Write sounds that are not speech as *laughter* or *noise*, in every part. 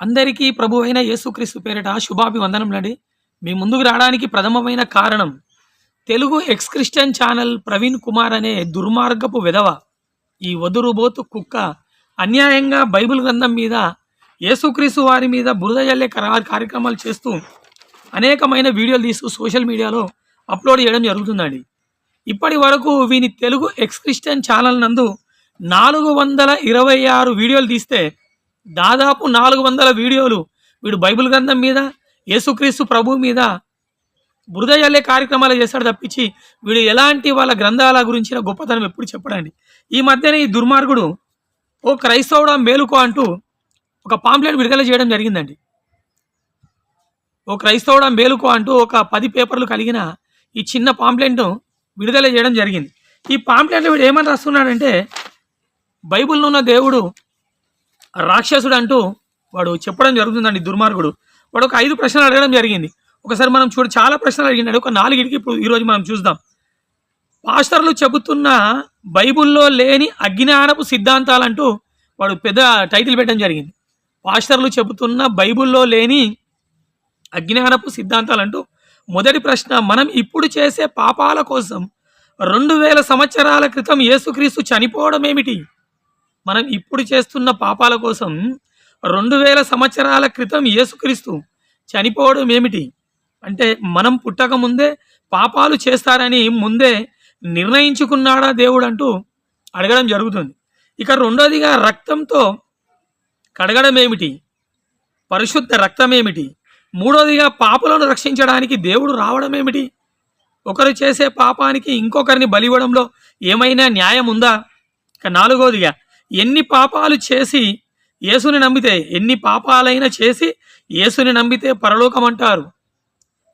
అందరికీ ప్రభు అయిన యేసుక్రీస్తు పేరిట శుభాభివందనములండి. మీ ముందుకు రావడానికి ప్రథమమైన కారణం Telugu ex Christian channel Praveen Kumar అనే దుర్మార్గపు విధవ ఈ వదురుబోతు కుక్క అన్యాయంగా బైబిల్ గ్రంథం మీద యేసుక్రీస్తు వారి మీద బురద జల్లే కార్యక్రమాలు చేస్తూ అనేకమైన వీడియోలు తీస్తూ సోషల్ మీడియాలో అప్లోడ్ చేయడం జరుగుతుందండి. ఇప్పటి వరకు వీని తెలుగు ఎక్స్ క్రిస్టియన్ ఛానల్ నందు నాలుగు వందల ఇరవై ఆరు వీడియోలు తీస్తే దాదాపు నాలుగు వందల వీడియోలు వీడు బైబిల్ గ్రంథం మీద యేసుక్రీస్తు ప్రభు మీద బురదయ్యలే కార్యక్రమాలు చేశాడు తప్పించి వీడు ఎలాంటి వాళ్ళ గ్రంథాల గురించిన గొప్పతనం ఎప్పుడు చెప్పడండి. ఈ మధ్యనే ఈ దుర్మార్గుడు ఓ క్రైస్తవుడా మేలుకో అంటూ ఒక పాంప్లెట్ విడుదల చేయడం జరిగిందండి. ఓ క్రైస్తవుడా మేలుకో అంటూ ఒక పది పేపర్లు కలిగిన ఈ చిన్న పాంప్లెట్ను విడుదల చేయడం జరిగింది. ఈ పాంప్లెట్లో వీడు ఏమని రాస్తున్నాడంటే బైబిల్లో ఉన్న దేవుడు రాక్షసుడు అంటూ వాడు చెప్పడం జరుగుతుందండి దుర్మార్గుడు. వాడు ఒక ఐదు ప్రశ్నలు అడగడం జరిగింది. ఒకసారి మనం చూడ చాలా ప్రశ్నలు అడిగినాడు ఒక నాలుగిటికి ఇప్పుడు ఈరోజు మనం చూద్దాం. పాస్టర్లు చెబుతున్న బైబిల్లో లేని అజ్ఞానపు సిద్ధాంతాలంటూ వాడు పెద్ద టైటిల్ పెట్టడం జరిగింది. పాస్టర్లు చెబుతున్న బైబిల్లో లేని అజ్ఞానపు సిద్ధాంతాలంటూ మొదటి ప్రశ్న మనం ఇప్పుడు చేసే పాపాల కోసం రెండు వేల సంవత్సరాల క్రితం యేసుక్రీస్తు చనిపోవడం ఏమిటి మనం ఇప్పుడు చేస్తున్న పాపాల కోసం రెండు వేల సంవత్సరాల క్రితం యేసుక్రీస్తు చనిపోవడం ఏమిటి? అంటే మనం పుట్టక ముందే పాపాలు చేస్తారని ముందే నిర్ణయించుకున్నాడా దేవుడు అంటూ అడగడం జరుగుతుంది. ఇక రెండోదిగా రక్తంతో కడగడం ఏమిటి? పరిశుద్ధ రక్తం ఏమిటి? మూడోదిగా పాపలను రక్షించడానికి దేవుడు రావడం ఏమిటి? ఒకరు చేసే పాపానికి ఇంకొకరిని బలివ్వడంలో ఏమైనా న్యాయం ఉందా? ఇక నాలుగోదిగా ఎన్ని పాపాలు చేసి యేసుని నమ్మితే ఎన్ని పాపాలైనా చేసి యేసుని నమ్మితే పరలోకం అంటారు.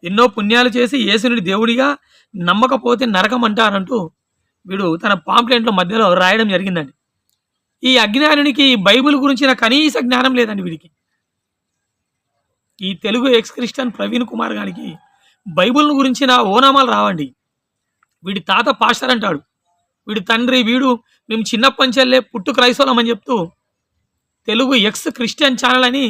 ఎన్నో పుణ్యాలు చేసి యేసుని దేవుడిగా నమ్మకపోతే నరకం అంటారంటూ వీడు తన పాంప్లెంట్లో మధ్యలో రాయడం జరిగిందండి. ఈ అజ్ఞానునికి బైబిల్ గురించిన కనీస జ్ఞానం లేదండి వీడికి. ఈ తెలుగు ఎక్స్ క్రిస్టియన్ ప్రవీణ్ కుమార్ గారికి బైబిల్ గురించిన ఓనామాలు రావండి. వీడి తాత పాస్టర్ అంటాడు. వీడి తండ్రి వీడు మేము చిన్నప్పటి నుంచి వెళ్ళే పుట్టు క్రైస్తవులం అని చెప్తూ తెలుగు ఎక్స్ క్రిస్టియన్ ఛానల్ అని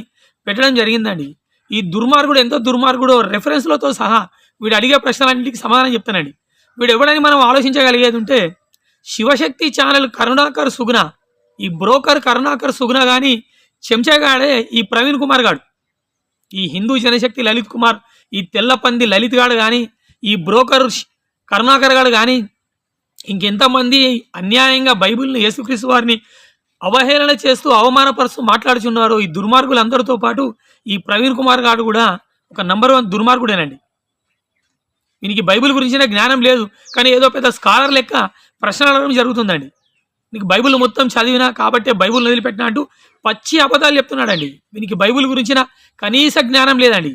పెట్టడం జరిగిందండి. ఈ దుర్మార్గుడు ఎంతో దుర్మార్గుడు రెఫరెన్స్లతో సహా వీడు అడిగే ప్రశ్నలన్నింటికి సమాధానం చెప్తానండి. వీడు ఎవడని మనం ఆలోచించగలిగేది ఉంటే శివశక్తి ఛానల్ కరుణాకర్ సుగుణ ఈ బ్రోకర్ కరుణాకర్ సుగుణ కానీ చెంచగాడే ఈ ప్రవీణ్ కుమార్ గాడు. ఈ హిందూ జనశక్తి లలిత్ కుమార్ ఈ తెల్లపంది లలిత్ గాడు కానీ ఈ బ్రోకర్ కరుణాకర్ గాడు కానీ ఇంకెంతమంది అన్యాయంగా బైబిల్ని యేసుక్రీస్తు వారిని అవహేళన చేస్తూ అవమానపరుస్తూ మాట్లాడుచున్నారు ఈ దుర్మార్గులందరితో పాటు ఈ ప్రవీణ్ కుమార్ గారు కూడా ఒక నంబర్ వన్ దుర్మార్గుడేనండి. వీనికి బైబిల్ గురించిన జ్ఞానం లేదు కానీ ఏదో పెద్ద స్కాలర్ లెక్క ప్రశ్న అడగడం జరుగుతుందండి. నీకు బైబిల్ మొత్తం చదివినా కాబట్టే బైబిల్ వదిలిపెట్టినా అంటూ పచ్చి అబద్ధాలు చెప్తున్నాడండి. వీనికి బైబిల్ గురించిన కనీస జ్ఞానం లేదండి.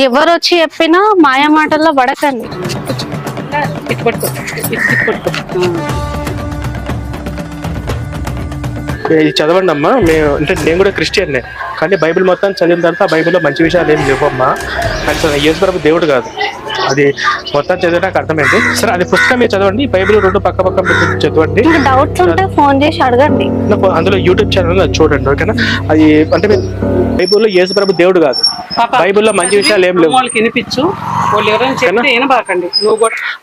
ఎవరు వచ్చి చెప్పినా మాయ మాటల్లో పడకండి. ఇది చదవండి అమ్మా. మేము అంటే నేను కూడా క్రిస్టియన్నే. కానీ బైబిల్ మొత్తం చదివిన తర్వాత బైబిల్లో మంచి విషయాలు ఏం లేవమ్మా. అంటే యేసు ప్రభు దేవుడు కాదు. అది మొత్తం చదివితే నాకు అర్థమైంది. సరే అది పుస్తకం మీరు చదవండి బైబిల్ రెండు పక్క పక్క చదవండి. డౌట్స్ ఉంటే ఫోన్ చేసి అడగండి. నాకు అందులో యూట్యూబ్ ఛానల్ అది చూడండి ఓకేనా? అది అంటే మీరు బైబిల్లో యేసు ప్రభు దేవుడు కాదు. బైబిల్లో మంచి విషయాలు ఏం లేవు. వినిపించు.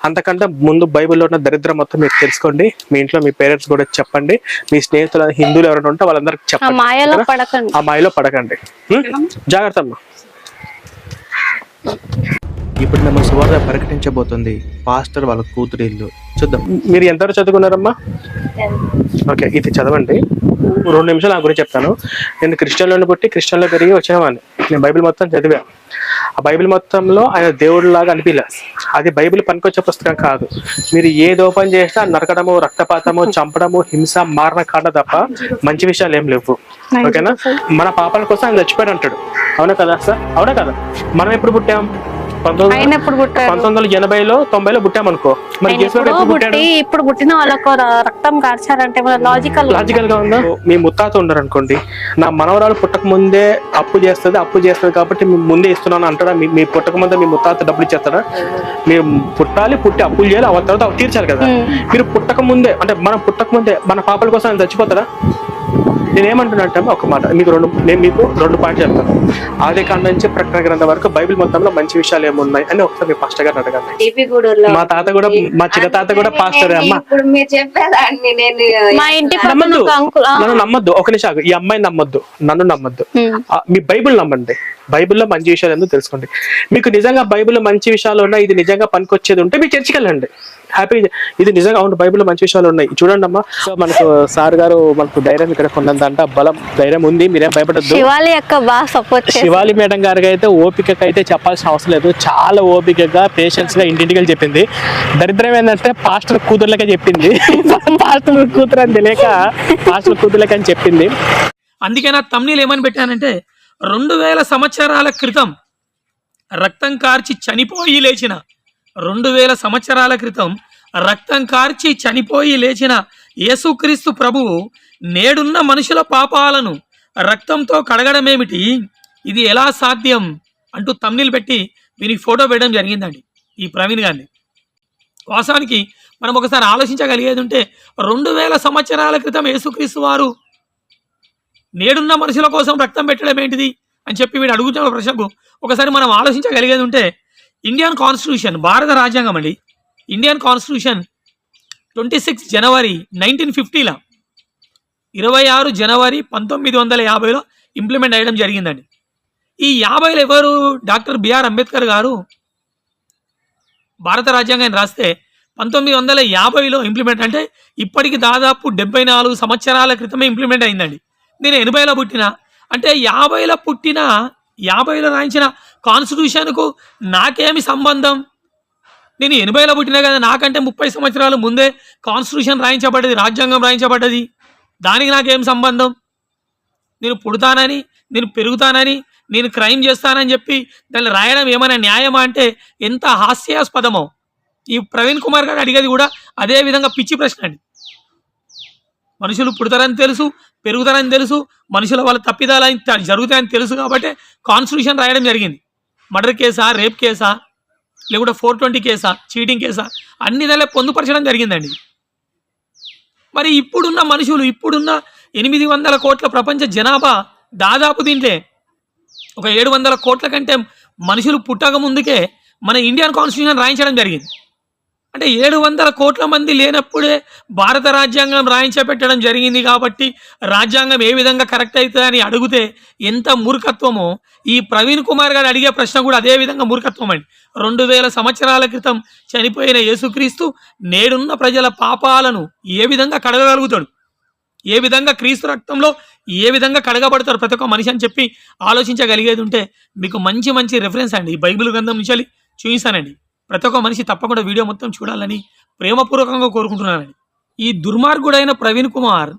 అంతకంటే ముందు బైబిల్లో ఉన్న దరిద్రం మొత్తం మీరు తెలుసుకోండి. మీ ఇంట్లో మీ పేరెంట్స్ కూడా చెప్పండి. మీ స్నేహితులు హిందువులు ఎవరైనా ఉంటే వాళ్ళందరికి ఆ చెప్పండి మాయలో ఓకేనా? పడకండి. ఆ మాయలో పడకండి? జాగ్రత్త అమ్మా. ఇప్పుడు మేము సువార్త ప్రకటించబోతుంది. పాస్టర్ వాళ్ళ కూతురు ఇల్లు. చూద్దాం. మీరు ఎంతవరకు చదువుకున్నారమ్మా? ఓకే ఇది చదవండి. రెండు నిమిషాలు నా గురించి చెప్తాను. నేను క్రిస్టియన్లోని పుట్టి క్రిస్టియన్లో పెరిగి వచ్చినవాడిని నేను బైబిల్ మొత్తం చదివా. ఆ బైబిల్ మొత్తంలో ఆయన దేవుడు లాగా అనిపించలే అది బైబిల్ పనికొచ్చే పుస్తకం కాదు. మీరు ఏది ఓపెన్ చేసినా నరకడము రక్తపాతము చంపడము హింస మారణ కాండ తప్ప మంచి విషయాలు ఏం లేవు. ఓకేనా? మన పాపాల కోసం ఆయన చచ్చిపోయాడు అంటాడు. అవునా కదా సార్? అవునా కదా? మనం ఎప్పుడు పుట్టాం? పంతొమ్మిది పంతొమ్మిది వందల ఎనభైలో తొంభైలో పుట్టామనుకో. మరి ఇప్పుడు పుట్టిన వాళ్ళకు రక్తం కార్చారంటే లాజికల్ లాజికల్గా ఉందా? మీ ముత్తాత ఉన్నారు అనుకోండి నా మనవరాలు పుట్టక ముందే అప్పు చేస్తుంది అప్పు చేస్తుంది కాబట్టి ముందే ఇస్తున్నాను అంటారా మీ- మీ పుట్టక ముందే మీ ముత్తాత డబ్బులు ఇచ్చేస్తారా మీరు పుట్టాలి పుట్టి అప్పులు చేయాలి ఆ తర్వాత తీర్చాలి కదా. మీరు పుట్టక ముందే అంటే మనం పుట్టక ముందే మన పాపల కోసం ఆయన చచ్చిపోతారా నేనేమంటున్నా అంటే ఒక మాట. మీకు రెండు నేను మీకు రెండు పాయింట్ చెప్తాను. ఆది కాండ నుంచి ప్రకటన గ్రంథం వరకు బైబిల్ మొత్తంలో మంచి విషయాలు ఏమున్నాయి అని ఒకసారి మీ పాస్టర్ గారిని అడగండి. మా తాత కూడా మా చిన్న తాత కూడా పాస్టర్ అమ్మ. నేను నన్ను నమ్మద్దు. ఒక నిమిషం. ఈ అమ్మాయిని నమ్మద్దు. నన్ను నమ్మద్దు. మీ బైబిల్ నమ్మండి. బైబిల్లో మంచి విషయాలు ఎందుకు తెలుసుకోండి? మీకు నిజంగా బైబిల్లో మంచి విషయాలు ఉన్నాయి ఇది నిజంగా పనికొచ్చేది ఉంటే మీరు చర్చికి వెళ్ళండి. హ్యాపీ ఇది. నిజంగా అవును బైబిల్లో మంచి విషయాలు ఉన్నాయి. చూడండి అమ్మా సో మనకు సార్ గారు మనకు ధైర్యం ఇక్కడ కొన్నంత బలం ధైర్యం ఉంది మీరేం భయపడద్దు. శివాలి యొక్క బాగా సపోర్ట్ చేసి శివాలి మేడం గారికి అయితే ఓపికగా అయితే చెప్పాల్సిన అవసరం లేదు. చాలా ఓపికగా పేషెన్స్గా ఇంటింటికి చెప్పింది. దరిద్రం ఏంటంటే పాస్టర్ కూతుర్లకే చెప్పింది. *laughs* పాస్టర్ కూతురు అని తెలియక పాస్టర్ కూతుర్లకి అని చెప్పింది. అందుకే నా తమ్నీలు ఏమని పెట్టానంటే రెండు వేల సంవత్సరాల క్రితం రక్తం కార్చి చనిపోయి లేచిన రెండు వేల సంవత్సరాల క్రితం రక్తం కార్చి చనిపోయి లేచిన యేసుక్రీస్తు ప్రభువు నేడున్న మనుషుల పాపాలను రక్తంతో కడగడమేమిటి? ఇది ఎలా సాధ్యం? అంటూ తమ్నిల్ పెట్టి దీనికి ఫోటో పెట్టడం జరిగిందండి ఈ ప్రవీణ్ గారిని. వాస్తవానికి మనం ఒకసారి ఆలోచించగలిగేది ఉంటే రెండు వేల సంవత్సరాల క్రితం యేసుక్రీస్తు వారు నేడున్న మనుషుల కోసం రక్తం పెట్టడం ఏంటిది అని చెప్పి వీడు అడుగుతున్న ప్రశ్నకు ఒకసారి మనం ఆలోచించగలిగేది ఉంటే ఇండియన్ కాన్స్టిట్యూషన్ భారత రాజ్యాంగం అండి. Indian constitution twenty six January nineteen ఫిఫ్టీలో ఇరవై ఆరు జనవరి పంతొమ్మిది వందల యాభైలో ఇంప్లిమెంట్ అయ్యడం జరిగిందండి. ఈ యాభైలో ఎవరు డాక్టర్ బిఆర్ అంబేద్కర్ గారు భారత రాజ్యాంగాన్ని రాస్తే పంతొమ్మిది వందల యాభైలో ఇంప్లిమెంట్ అంటే ఇప్పటికి దాదాపు డెబ్బై నాలుగు సంవత్సరాల క్రితమే ఇంప్లిమెంట్ అయిందండి. నేను ఎనభైలో పుట్టిన అంటే యాభైలో పుట్టిన యాభైలో రాయించిన కాన్స్టిట్యూషన్కు నాకేమి సంబంధం? నేను ఎనభైలో పుట్టినా కదా నాకంటే ముప్పై సంవత్సరాల ముందే కాన్స్టిట్యూషన్ రాయించబడ్డది రాజ్యాంగం రాయించబడ్డది. దానికి నాకేం సంబంధం? నేను పుడతానని నేను పెరుగుతానని నేను క్రైమ్ చేస్తానని చెప్పి దాన్ని రాయడం ఏమైనా న్యాయమా అంటే ఎంత హాస్యాస్పదమో. ఈ ప్రవీణ్ కుమార్ గారు అడిగేది కూడా అదే విధంగా పిచ్చి ప్రశ్న అండి. మనుషులు పుడతారని తెలుసు పెరుగుతారని తెలుసు మనుషుల వాళ్ళ తప్పిదాలని జరుగుతాయని తెలుసు కాబట్టి కాన్స్టిట్యూషన్ రాయడం జరిగింది. మర్డర్ కేసా రేప్ కేసా లేకుంటే ఫోర్ ట్వంటీ కేసా చీటింగ్ కేసా అన్ని నెలలు పొందుపరచడం జరిగిందండి. మరి ఇప్పుడున్న మనుషులు ఇప్పుడున్న ఎనిమిది వందల కోట్ల ప్రపంచ జనాభా దాదాపు దీంట్లో. ఒక ఏడు వందల కోట్ల కంటే మనుషులు పుట్టక ముందుకే మన ఇండియన్ కాన్స్టిట్యూషన్ రాయించడం జరిగింది. అంటే ఏడు వందల కోట్ల మంది లేనప్పుడే భారత రాజ్యాంగం రాయించబెట్టడం జరిగింది కాబట్టి రాజ్యాంగం ఏ విధంగా కరెక్ట్ అవుతుందని అడిగితే ఎంత మూర్ఖత్వమో? ఈ ప్రవీణ్ కుమార్ గారు అడిగే ప్రశ్న కూడా అదే విధంగా మూర్ఖత్వం అండి. రెండు వేల సంవత్సరాల క్రితం చనిపోయిన యేసుక్రీస్తు నేడున్న ప్రజల పాపాలను ఏ విధంగా కడగగలుగుతాడు? ఏ విధంగా క్రీస్తు రక్తంలో ఏ విధంగా కడగబడతారు ప్రతి ఒక్క మనిషి అని చెప్పి ఆలోచించగలిగేది ఉంటే మీకు మంచి మంచి రెఫరెన్స్ అండి. ఈ బైబిల్ గ్రంథం నుంచి చూపిస్తానండి ప్రతి ఒక్క మనిషి తప్పకుండా వీడియో మొత్తం చూడాలని ప్రేమపూర్వకంగా కోరుకుంటున్నానని ఈ దుర్మార్గుడైన ప్రవీణ్ కుమార్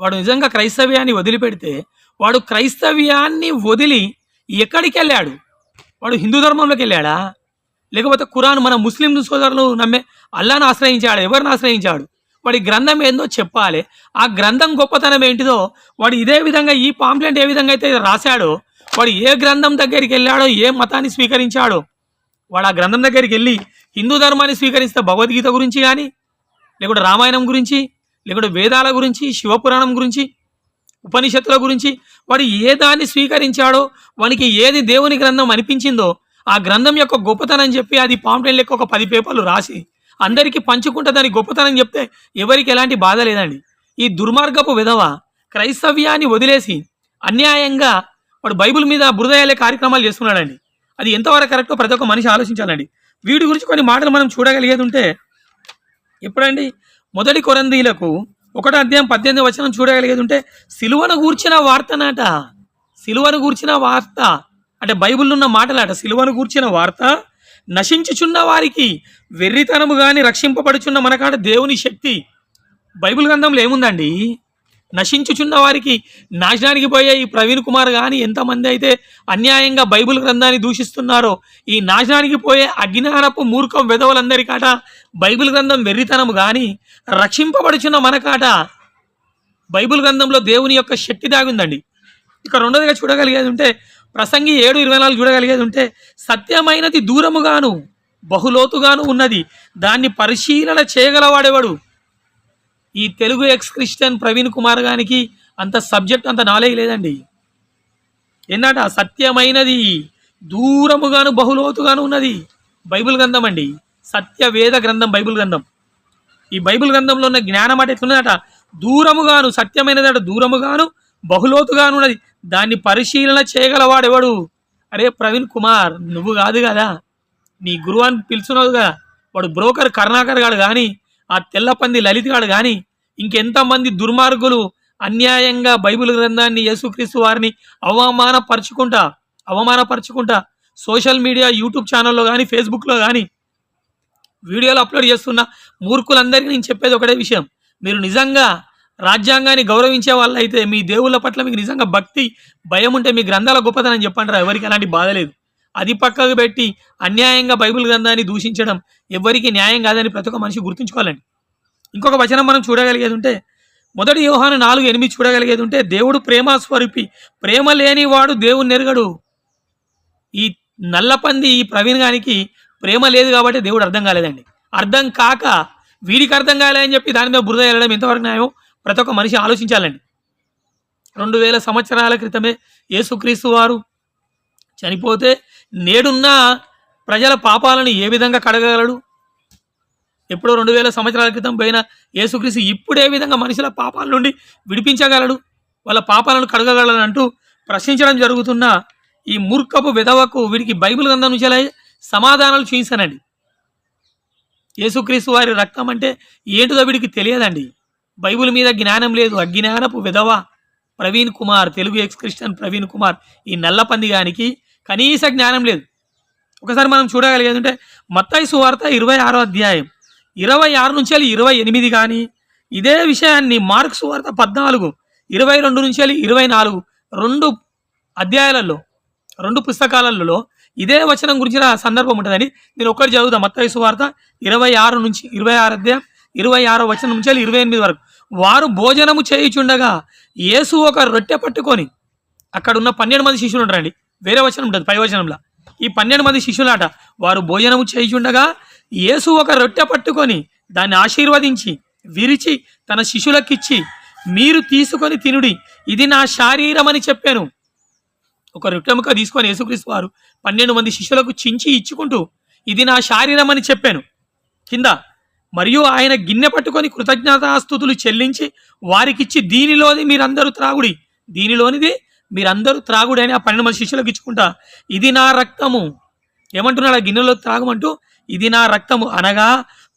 వాడు నిజంగా క్రైస్తవ్యాన్ని వదిలిపెడితే వాడు క్రైస్తవ్యాన్ని వదిలి ఎక్కడికి వెళ్ళాడు? వాడు హిందూ ధర్మంలోకి వెళ్ళాడా? లేకపోతే ఖురాన్ మన ముస్లిం సోదరులు నమ్మే అల్లాను ఆశ్రయించాడు ఎవరిని ఆశ్రయించాడు? వాడి గ్రంథం ఏందో చెప్పాలి. ఆ గ్రంథం గొప్పతనం ఏంటిదో వాడు ఇదే విధంగా ఈ పాంప్లెంట్ ఏ విధంగా అయితే రాశాడో వాడు ఏ గ్రంథం దగ్గరికి వెళ్ళాడో ఏ మతాన్ని స్వీకరించాడో వాడు ఆ గ్రంథం దగ్గరికి వెళ్ళి హిందూ ధర్మాన్ని స్వీకరిస్తే భగవద్గీత గురించి కానీ లేకుంటే రామాయణం గురించి లేకుంటే వేదాల గురించి శివపురాణం గురించి ఉపనిషత్తుల గురించి వాడు ఏ దాన్ని స్వీకరించాడో వానికి ఏది దేవుని గ్రంథం అనిపించిందో ఆ గ్రంథం యొక్క గొప్పతనం చెప్పి అది పాంప్లెన్ లెక్క ఒక పది పేపర్లు రాసి అందరికీ పంచుకుంటే దాని గొప్పతనం చెప్తే ఎవరికి ఎలాంటి బాధ లేదండి. ఈ దుర్మార్గపు విధవ క్రైస్తవ్యాన్ని వదిలేసి అన్యాయంగా వాడు బైబిల్ మీద బురదయాలే కార్యక్రమాలు చేస్తున్నాడండి. అది ఎంతవరకు కరెక్టో ప్రతి ఒక్క మనిషి ఆలోచించాలండి. వీడి గురించి కొన్ని మాటలు మనం చూడగలిగేది ఉంటే ఎప్పుడండి? మొదటి కొరందీలకు ఒకటో అధ్యాయం పద్దెనిమిది వచనం చూడగలిగేది ఉంటే సిలువను గూర్చిన వార్తనట సిలువను గూర్చిన వార్త అంటే బైబిల్లో ఉన్న మాటలాట సిలువను గూర్చిన వార్త నశించుచున్న వారికి వెర్రితనము కానీ రక్షింపబడుచున్న మనకాడ దేవుని శక్తి. బైబిల్ గ్రంథంలో ఏముందండి? నశించుచున్న వారికి నాశనానికి పోయే ఈ ప్రవీణ్ కుమార్ కానీ ఎంతమంది అయితే అన్యాయంగా బైబిల్ గ్రంథాన్ని దూషిస్తున్నారో ఈ నాశనానికి పోయే అజ్ఞానపు మూర్ఖం వెధవలందరికాట బైబిల్ గ్రంథం వెర్రితనం కానీ రక్షింపబడుచున్న మనకాట బైబిల్ గ్రంథంలో దేవుని యొక్క శక్తి దాగుందండి. ఇక రెండోదిగా చూడగలిగేది ఉంటే ప్రసంగి ఏడు ఇరవై నాలుగు చూడగలిగేది ఉంటే సత్యమైనది దూరముగాను బహులోతుగాను ఉన్నది. దాన్ని పరిశీలన చేయగలవాడేవాడు? ఈ తెలుగు ఎక్స్ క్రిస్టియన్ ప్రవీణ్ కుమార్ గానికి అంత సబ్జెక్ట్ అంత నాలెడ్జ్ లేదండి. ఏంటంట సత్యమైనది దూరముగాను బహులోతుగాను ఉన్నది బైబిల్ గ్రంథం అండి. సత్య వేద గ్రంథం బైబిల్ గ్రంథం. ఈ బైబిల్ గ్రంథంలో ఉన్న జ్ఞానం అంటే ఎట్లున్నదట దూరముగాను సత్యమైనదట దూరముగాను బహులోతుగాను ఉన్నది. దాన్ని పరిశీలన చేయగలవాడెవడు అరే ప్రవీణ్ కుమార్ నువ్వు కాదు కదా. నీ గురువాన్ని పిలుచున్నావు కదా వాడు బ్రోకర్ కరుణాకర్ గాడు కానీ ఆ తెల్లపంది లలితగాడు కానీ ఇంకెంతమంది దుర్మార్గులు అన్యాయంగా బైబిల్ గ్రంథాన్ని యేసుక్రీస్తు వారిని అవమానపరుచుకుంటా అవమానపరుచుకుంటా సోషల్ మీడియా యూట్యూబ్ ఛానల్లో కానీ ఫేస్బుక్లో కానీ వీడియోలు అప్లోడ్ చేస్తున్న మూర్ఖులందరికీ నేను చెప్పేది ఒకటే విషయం. మీరు నిజంగా రాజ్యాంగాన్ని గౌరవించే వాళ్ళైతే మీ దేవుళ్ళ పట్ల మీకు నిజంగా భక్తి భయం ఉంటే మీ గ్రంథాల గొప్పతనం చెప్పండి ఎవరికి అలాంటి బాధ లేదు. అది పక్కకు పెట్టి అన్యాయంగా బైబిల్ గ్రంథాన్ని దూషించడం ఎవ్వరికి న్యాయం కాదని ప్రతి ఒక్క మనిషి గుర్తుంచుకోవాలండి. ఇంకొక వచనం మనం చూడగలిగేది ఉంటే మొదటి వ్యూహాన్ని నాలుగు ఎనిమిది చూడగలిగేది ఉంటే దేవుడు ప్రేమ స్వరూపి ప్రేమ లేనివాడు దేవుని నెరగడు. ఈ నల్లపంది ఈ ప్రవీణ్ గానికి ప్రేమ లేదు కాబట్టి దేవుడు అర్థం కాలేదండి. అర్థం కాక వీడికి అర్థం కాలేదని చెప్పి దాని మీద బురద వెళ్ళడం ఎంతవరకు న్యాయం? ప్రతి ఒక్క మనిషి ఆలోచించాలండి. రెండు వేల సంవత్సరాల క్రితమే యేసుక్రీస్తు వారు చనిపోతే నేడున్న ప్రజల పాపాలను ఏ విధంగా కడగగలడు? ఎప్పుడో రెండు వేల సంవత్సరాల క్రితం పోయిన యేసుక్రీస్తు ఇప్పుడే విధంగా మనుషుల పాపాల నుండి విడిపించగలడు? వాళ్ళ పాపాలను కడగగలడు అంటూ ప్రశ్నించడం జరుగుతున్న ఈ మూర్ఖపు విధవకు వీడికి బైబిల్ గ్రంథం నుంచి సమాధానాలు చూపించానండి. యేసుక్రీస్తు వారి రక్తం అంటే ఏంటిదో వీడికి తెలియదండి. బైబిల్ మీద జ్ఞానం లేదు. అజ్ఞానపు విధవ ప్రవీణ్ కుమార్ తెలుగు ఎక్స్ క్రిస్టియన్ ప్రవీణ్ కుమార్ ఈ నల్లపందిగానికి కనీస జ్ఞానం లేదు. ఒకసారి మనం చూడగలిగేది అంటే మత్తాయి సువార్త ఇరవై ఆరో అధ్యాయం. ఇరవై ఆరు నుంచి వెళ్ళి ఇరవై ఎనిమిది కానీ ఇదే విషయాన్ని మార్క్ సువార్త పద్నాలుగు ఇరవై రెండు నుంచి వెళ్ళి ఇరవై నాలుగు రెండు అధ్యాయాలలో రెండు పుస్తకాలలో ఇదే వచనం గురించిన సందర్భం ఉంటుందని నేను ఒక్కటి చదువుతా. మత్తాయి సువార్త ఇరవై ఆరు నుంచి ఇరవై ఆరు అధ్యాయం ఇరవై ఆరో వచనం నుంచి వెళ్ళి ఇరవై ఎనిమిది వరకు. వారు భోజనము చేయుచుండగా యేసు ఒక రొట్టె పట్టుకొని అక్కడ ఉన్న పన్నెండు మంది శిష్యులు ఉంటారండి. వేరే వచనం ఉంటుంది పై వచనంలో. ఈ పన్నెండు మంది శిష్యులాట వారు భోజనము చేయుచుండగా యేసు ఒక రొట్టె పట్టుకొని దాన్ని ఆశీర్వదించి విరిచి తన శిష్యులకిచ్చి మీరు తీసుకొని తినుడి ఇది నా శారీరం అని చెప్పాను. ఒక రొట్టె ముక్క తీసుకొని యేసుక్రీస్తు వారు పన్నెండు మంది శిష్యులకు చించి ఇచ్చుకుంటూ ఇది నా శారీరం అని చెప్పాను. కింద మరియు ఆయన గిన్నె పట్టుకొని కృతజ్ఞతాస్తుతులు చెల్లించి వారికిచ్చి దీనిలోని మీరందరూ త్రాగుడి. దీనిలోనిది మీరందరూ త్రాగుడని ఆ పన్నెండు మంది శిష్యులకు ఇచ్చుకుంటా ఇది నా రక్తము. ఏమంటున్నాడు ఆ గిన్నెలో త్రాగమంటూ ఇది నా రక్తము అనగా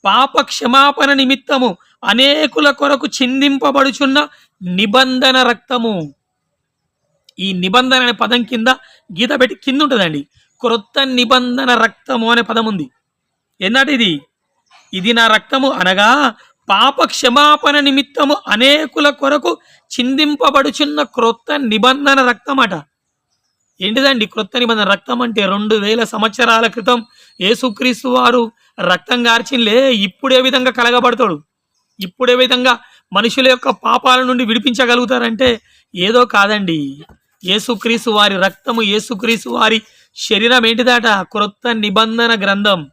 పాప క్షమాపణ నిమిత్తము అనేకుల కొరకు చిందింపబడుచున్న నిబంధన రక్తము. ఈ నిబంధన అనే పదం కింద గీత పెట్టి కింద ఉంటుందండి క్రొత్త నిబంధన రక్తము అనే పదం ఉంది. ఏంటంటే ఇది? ఇది నా రక్తము అనగా పాప క్షమాపణ నిమిత్తము అనేకుల కొరకు చిందింపబడుచున్న క్రొత్త నిబంధన రక్తం ఏంటిదండి క్రొత్త నిబంధన రక్తం అంటే రెండు వేల సంవత్సరాల క్రితం యేసుక్రీస్తు వారు రక్తం గార్చిన్లే ఇప్పుడే విధంగా కలగబడతాడు. ఇప్పుడు ఏ విధంగా మనుషుల యొక్క పాపాల నుండి విడిపించగలుగుతారంటే ఏదో కాదండి. యేసుక్రీస్తు వారి రక్తము యేసుక్రీస్తు వారి శరీరం ఏంటిదట? క్రొత్త నిబంధన గ్రంథం.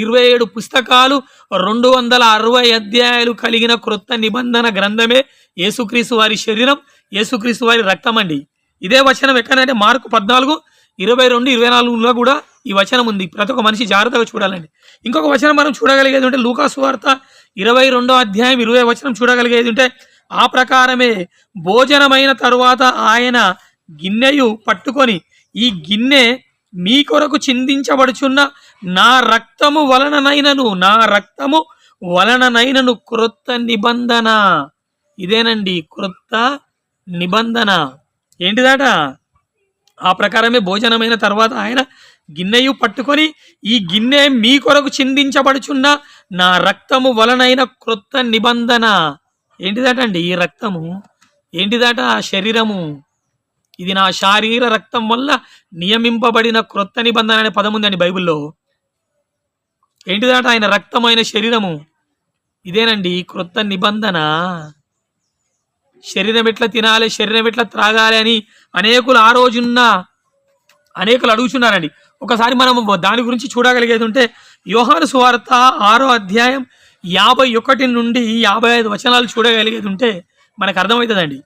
ఇరవై ఏడు పుస్తకాలు రెండు వందల అరవై అధ్యాయాలు కలిగిన క్రొత్త నిబంధన గ్రంథమే యేసుక్రీస్తు వారి శరీరం యేసుక్రీస్తు వారి రక్తం అండి. ఇదే వచనం ఎక్కడంటే మార్కు పద్నాలుగు ఇరవై రెండు ఇరవై నాలుగులో కూడా ఈ వచనం ఉంది. ప్రతి ఒక్క మనిషి జాగ్రత్తగా చూడాలండి. ఇంకొక వచనం మనం చూడగలిగేది ఉంటే లూకాసు వార్త ఇరవై రెండో అధ్యాయం ఇరవై వచనం చూడగలిగేది ఉంటే ఆ ప్రకారమే భోజనమైన తరువాత ఆయన గిన్నెయు పట్టుకొని ఈ గిన్నె మీ కొరకు చిందించబడుచున్న నా రక్తము వలననైనను నా రక్తము వలననైనను క్రొత్త నిబంధన. ఇదేనండి క్రొత్త నిబంధన. ఏంటిదాట? ఆ ప్రకారమే భోజనమైన తర్వాత ఆయన గిన్నెయు పట్టుకొని ఈ గిన్నె మీ కొరకు చిందించబడుచున్న నా రక్తము వలనైన క్రొత్త నిబంధన. ఏంటిదటండి ఈ రక్తము? ఏంటిదట ఆ శరీరము? ఇది నా శారీర రక్తం వల్ల నియమింపబడిన క్రొత్త నిబంధన అనే పదం ఉందండి బైబిల్లో. ఏంటిదట ఆయన రక్తమైన శరీరము? ఇదేనండి క్రొత్త నిబంధన. శరీరం ఎట్లా తినాలి శరీరం ఎట్లా త్రాగాలి అని అనేకులు ఆ రోజున్న అనేకులు అడుగుతున్నారండి ఒకసారి మనం దాని గురించి చూడగలిగేది ఉంటే యోహాను సువార్త ఆరో అధ్యాయం యాభై ఒకటి నుండి యాభై ఐదు వచనాలు చూడగలిగేది ఉంటే మనకు అర్థమవుతుందండి.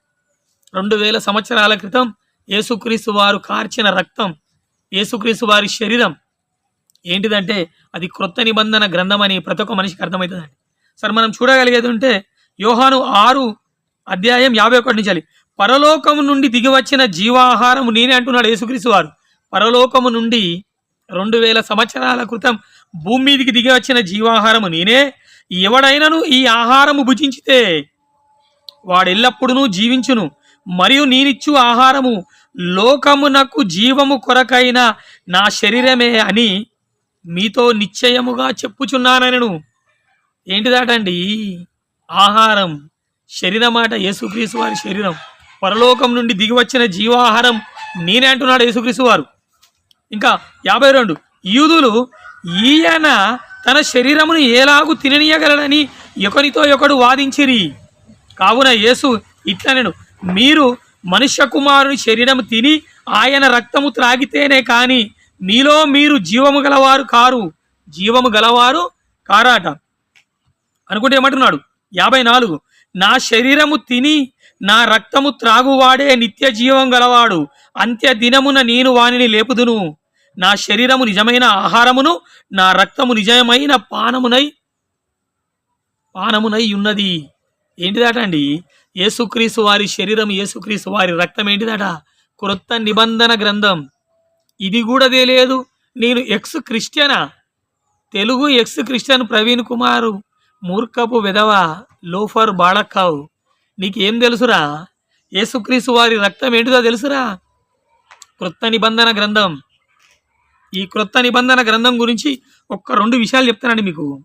రెండు వేల సంవత్సరాల క్రితం యేసుక్రీస్తు వారు కార్చిన రక్తం యేసుక్రీస్తు వారి శరీరం ఏంటిదంటే అది క్రొత్త నిబంధన గ్రంథం అని ప్రతి ఒక్క మనిషికి అర్థమవుతుందండి. సరే మనం చూడగలిగేది ఉంటే యోహాను ఆరు అధ్యాయం యాభై ఒకటి నుంచి పరలోకము నుండి దిగివచ్చిన జీవాహారము నేనే అంటున్నాడు యేసుక్రీస్తు వారు. పరలోకము నుండి రెండు వేల సంవత్సరాల క్రితం భూమి మీదికి దిగి వచ్చిన జీవాహారము నేనే. ఎవడైనను ఈ ఆహారము భుజించితే వాడెల్లప్పుడూ జీవించును. మరియు నేనిచ్చు ఆహారము లోకమునకు జీవము కొరకైన నా శరీరమే అని మీతో నిశ్చయముగా చెప్పుచున్నానను ఏంటిదాటండి? ఆహారం శరీరమాట యేసుక్రీసు వారి శరీరం. పరలోకం నుండి దిగివచ్చిన జీవాహారం నేనే అంటున్నాడు యేసుక్రీసు వారు. ఇంకా యాభై రెండు. యూదులు ఈయన తన శరీరమును ఎలాగూ తిననీయగలడని ఒకరితో ఒకడు వాదించిరి. కావున యేసు ఇట్లనెను. మీరు మనుష్య కుమారుని శరీరము తిని ఆయన రక్తము త్రాగితేనే కానీ మీలో మీరు జీవము గలవారు కారు జీవము గలవారు కారాట. అనుకుంటే ఏమంటున్నాడు? యాభై నాలుగు. నా శరీరము తిని నా రక్తము త్రాగువాడే నిత్య జీవం గలవాడు. అంత్య దినమున నేను వానిని లేపుదును. నా శరీరము నిజమైన ఆహారమును నా రక్తము నిజమైన పానమునై పానమునై ఉన్నది. ఏంటిదట అండి యేసుక్రీసు వారి శరీరం యేసుక్రీసు వారి రక్తం ఏంటిదట? క్రొత్త నిబంధన గ్రంథం. ఇది కూడా తెలియదు. నేను ఎక్స్ క్రిస్టియనా? తెలుగు ఎక్స్ క్రిస్టియన్ ప్రవీణ్ కుమారు మూర్ఖపు విధవ లోఫర్ బాడక్కావు నీకేం తెలుసురా? యేసుక్రీసు వారి రక్తం ఏంటిదో తెలుసురా? క్రొత్త నిబంధన గ్రంథం. ఈ క్రొత్త నిబంధన గ్రంథం గురించి ఒక్క రెండు విషయాలు చెప్తానండి మీకు.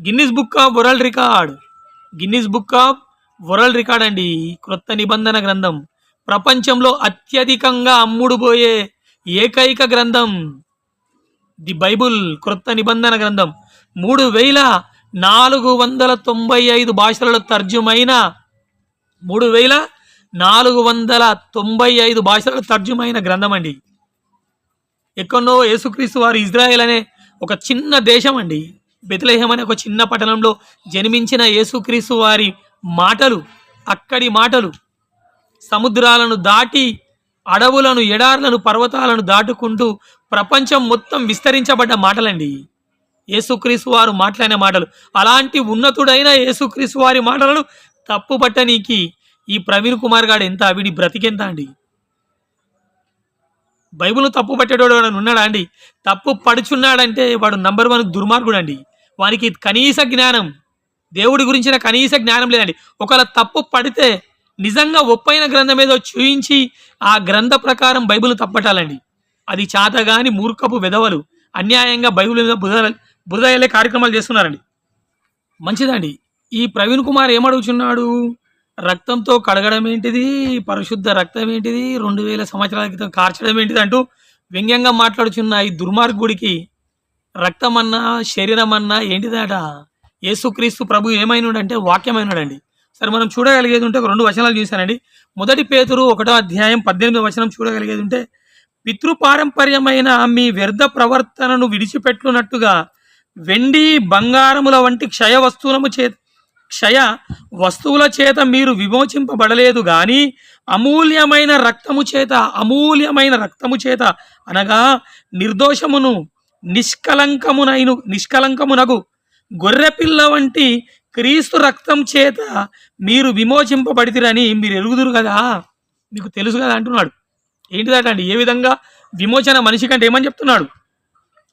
Guinness book of world record. Guinness book of world record అండి క్రొత్త నిబంధన గ్రంథం. ప్రపంచంలో అత్యధికంగా అమ్ముడుపోయే ఏకైక గ్రంథం ది బైబుల్ క్రొత్త నిబంధన గ్రంథం. మూడు వేల నాలుగు వందల తొంభై ఐదు భాషలలో తర్జుమైన మూడు వేల నాలుగు వందల తొంభై ఐదు భాషలలో తర్జుమైన గ్రంథం అండి. ఎక్కడో యేసుక్రీస్తు వారు ఇజ్రాయెల్ అనే ఒక చిన్న దేశం అండి. బెతలేహం అనే ఒక చిన్న పట్టణంలో జన్మించిన యేసుక్రీస్తు వారి మాటలు అక్కడి మాటలు సముద్రాలను దాటి అడవులను ఎడార్లను పర్వతాలను దాటుకుంటూ ప్రపంచం మొత్తం విస్తరించబడ్డ మాటలండి. యేసుక్రీసు వారు మాట్లాడిన మాటలు. అలాంటి ఉన్నతుడైన యేసుక్రీసు వారి మాటలను తప్పుపట్టనీకి ఈ ప్రవీణ్ కుమార్ గాడు ఎంత వీడి బ్రతికెంత అండి? బైబిల్ తప్పు పట్టేటోడు వాడు ఉన్నాడా అండి? తప్పు పడుచున్నాడంటే వాడు నంబర్ వన్ దుర్మార్గుడు అండి. వానికి కనీస జ్ఞానం దేవుడి గురించిన కనీస జ్ఞానం లేదండి. ఒకవేళ తప్పు పడితే నిజంగా ఒప్పైన గ్రంథం ఏదో చూయించి ఆ గ్రంథ ప్రకారం బైబిల్ తప్పటాలండి. అది చాతగాని మూర్ఖపు విధవలు అన్యాయంగా బైబిల్ మీద బుధ బుధయ్యలే కార్యక్రమాలు చేస్తున్నారండి. మంచిదండి. ఈ ప్రవీణ్ కుమార్ ఏమడుగుచున్నాడు? రక్తంతో కడగడం ఏంటిది? పరిశుద్ధ రక్తం ఏంటిది? రెండు వేల సంవత్సరాల క్రితం కార్చడం ఏంటిది అంటూ వ్యంగ్యంగా మాట్లాడుచున్న ఈ దుర్మార్గుడికి రక్తం అన్నా శరీరం అన్నా ఏంటిదట? యేసుక్రీస్తు ప్రభు ఏమైనాడంటే వాక్యమైనాడండి. సరే మనం చూడగలిగేది ఉంటే ఒక రెండు వచనాలు చూశానండి. మొదటి పేతురు ఒకటో అధ్యాయం పద్దెనిమిదో వచనం చూడగలిగేది ఉంటే పితృపారంపర్యమైన మీ వ్యర్థ ప్రవర్తనను విడిచిపెట్టునట్టుగా వెండి బంగారముల వంటి క్షయ వస్తువులము చేత క్షయ వస్తువుల చేత మీరు విమోచింపబడలేదు కానీ అమూల్యమైన రక్తము చేత అమూల్యమైన రక్తము చేత అనగా నిర్దోషమును నిష్కలంకమునైను నిష్కలంకమునగు గొర్రెపిల్ల వంటి క్రీస్తు రక్తం చేత మీరు విమోచింపబడితిరని మీరు ఎరుగుదురు కదా? మీకు తెలుసు కదా అంటున్నాడు. ఏంటిదట అండి? ఏ విధంగా విమోచన మనిషి కంటే ఏమని చెప్తున్నాడు?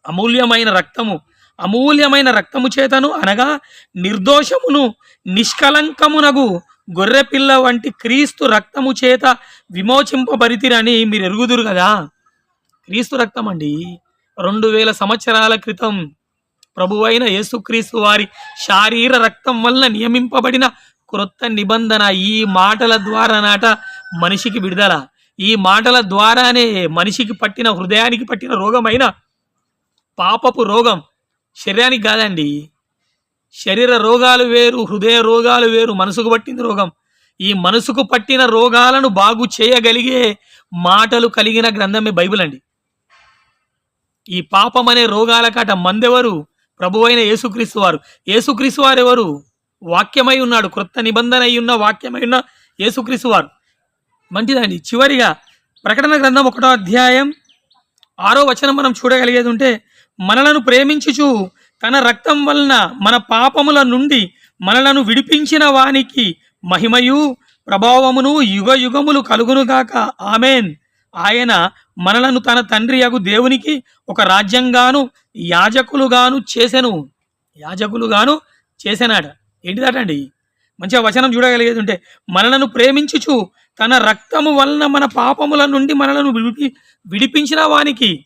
అమూల్యమైన రక్తము అమూల్యమైన రక్తము చేతను అనగా నిర్దోషమును నిష్కలంకమునగు గొర్రెపిల్ల వంటి క్రీస్తు రక్తము చేత విమోచింపబడితిరని మీరు ఎరుగుదురు కదా? క్రీస్తు రక్తం అండి. రెండు వేల సంవత్సరాల క్రితం ప్రభువైన యేసుక్రీస్తు వారి శారీర రక్తం వలన నియమింపబడిన క్రొత్త నిబంధన ఈ మాటల ద్వారా నాట మనిషికి విడుదల. ఈ మాటల ద్వారానే మనిషికి పట్టిన హృదయానికి పట్టిన రోగమైన పాపపు రోగం శరీరానికి కాదండి. శరీర రోగాలు వేరు హృదయ రోగాలు వేరు మనసుకు పట్టిన రోగం. ఈ మనసుకు పట్టిన రోగాలను బాగు చేయగలిగే మాటలు కలిగిన గ్రంథమే బైబిల్ అండి. ఈ పాపం అనే రోగాల కాట మందెవరు? ప్రభు అయిన యేసుక్రీస్తు వారు. యేసుక్రీస్తు వారు ఎవరు వాక్యమై ఉన్నాడు. క్రొత్త నిబంధన అయి ఉన్న వాక్యమై ఉన్న యేసుక్రీస్తు వారు. మంచిదండి. చివరిగా ప్రకటన గ్రంథం ఒకటో అధ్యాయం ఆరో వచనం మనం చూడగలిగేది ఉంటే మనలను ప్రేమించుచు తన రక్తం వలన మన పాపముల నుండి మనలను విడిపించిన వానికి మహిమయు ప్రభావమును యుగ యుగములు కలుగునుగాక. ఆమెన్. ఆయన మనలను తన తండ్రి యగు దేవునికి ఒక రాజ్యంగాను యాజకులుగాను చేసెను. యాజకులుగాను చేసెనాడ. ఏంటిదటండి? మంచిగా వచనం చూడగలిగేది ఉంటే మనలను ప్రేమించుచు తన రక్తము వలన మన పాపముల నుండి మనలను విడిపి విడిపించిన వానికి.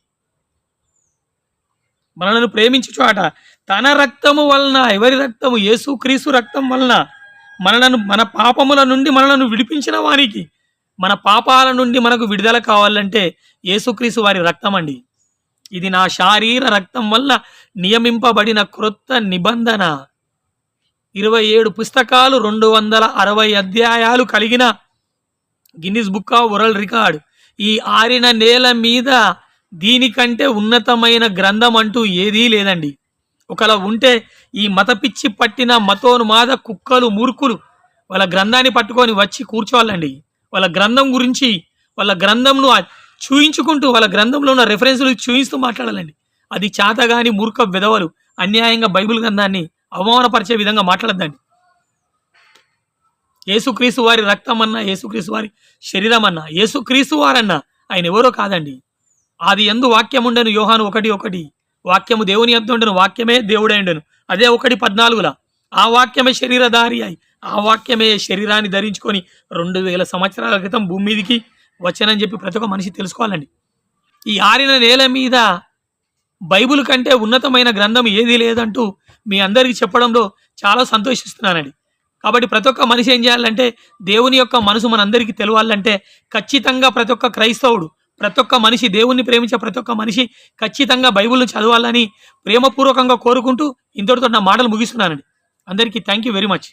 మనలను ప్రేమించుచు అట తన రక్తము వలన ఎవరి రక్తము? యేసు క్రీసు రక్తం వలన. మనలను మన పాపముల నుండి మనలను విడిపించిన వానికి. మన పాపాల నుండి మనకు విడుదల కావాలంటే యేసుక్రీసు వారి రక్తం అండి ఇది నా శారీర రక్తం వల్ల నియమింపబడిన క్రొత్త నిబంధన. ఇరవై ఏడు పుస్తకాలు రెండు వందల అరవై అధ్యాయాలు కలిగిన Guinness book of world record. ఈ ఆరిన నేల మీద దీనికంటే ఉన్నతమైన గ్రంథం అంటూ ఏదీ లేదండి. ఒకలా ఉంటే ఈ మతపిచ్చి పట్టిన మతోన్మాద కుక్కలు మూర్ఖులు వాళ్ళ గ్రంథాన్ని పట్టుకొని వచ్చి కూర్చోవాలండి. వాళ్ళ గ్రంథం గురించి వాళ్ళ గ్రంథంను చూయించుకుంటూ వాళ్ళ గ్రంథంలో ఉన్న రెఫరెన్స్లు చూయిస్తూ మాట్లాడాలండి. అది చాతగాని మూర్ఖ విధవలు అన్యాయంగా బైబిల్ గ్రంథాన్ని అవమానపరిచే విధంగా మాట్లాడద్దండి. యేసుక్రీస్తు వారి రక్తం అన్నా యేసుక్రీస్తు వారి శరీరం అన్నా యేసుక్రీస్తు వారన్నా ఆయన ఎవరో కాదండి. అది ఎందు వాక్యం ఉండను యోహాను ఒకటి ఒకటి. వాక్యము దేవుని ఎందు ఉండను వాక్యమే దేవుడే ఉండను అదే ఒకటి పద్నాలుగులా. ఆ వాక్యమే శరీరధారి అయి ఆ వాక్యమే శరీరాన్ని ధరించుకొని రెండు వేల సంవత్సరాల క్రితం భూమి మీదకి వచ్చానని చెప్పి ప్రతి ఒక్క మనిషి తెలుసుకోవాలండి. ఈ ఆరిన నేల మీద బైబిల్ కంటే ఉన్నతమైన గ్రంథం ఏది లేదంటూ మీ అందరికీ చెప్పడంలో చాలా సంతోషిస్తున్నానండి. కాబట్టి ప్రతి ఒక్క మనిషి ఏం చేయాలంటే దేవుని యొక్క మనసు మనందరికీ తెలవాలంటే ఖచ్చితంగా ప్రతి ఒక్క క్రైస్తవుడు ప్రతి ఒక్క మనిషి దేవుణ్ణి ప్రేమించే ప్రతి ఒక్క మనిషి ఖచ్చితంగా బైబుల్ని చదవాలని ప్రేమపూర్వకంగా కోరుకుంటూ ఇంతటితో నా మాటలు ముగిస్తున్నానండి. అందరికీ థ్యాంక్ యూ వెరీ మచ్